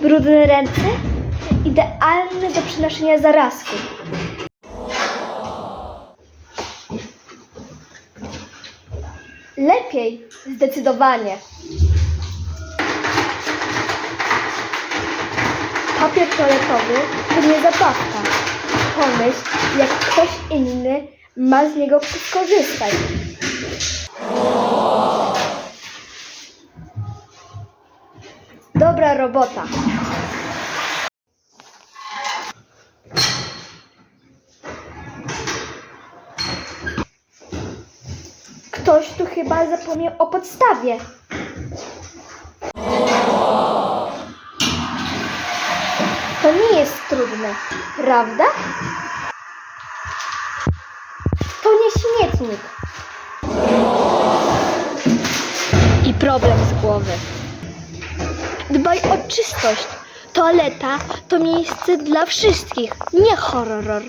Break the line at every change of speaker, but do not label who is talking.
Brudne ręce? Idealne do przenoszenia zarazków. Lepiej, zdecydowanie. Papier toaletowy to nie zabawka. Pomyśl, jak ktoś inny ma z niego skorzystać. Dobra robota. Ktoś tu chyba zapomniał o podstawie. To nie jest trudne, prawda? To nie śmietnik. I problem z głowy. Dbaj o czystość. Toaleta to miejsce dla wszystkich, nie horror.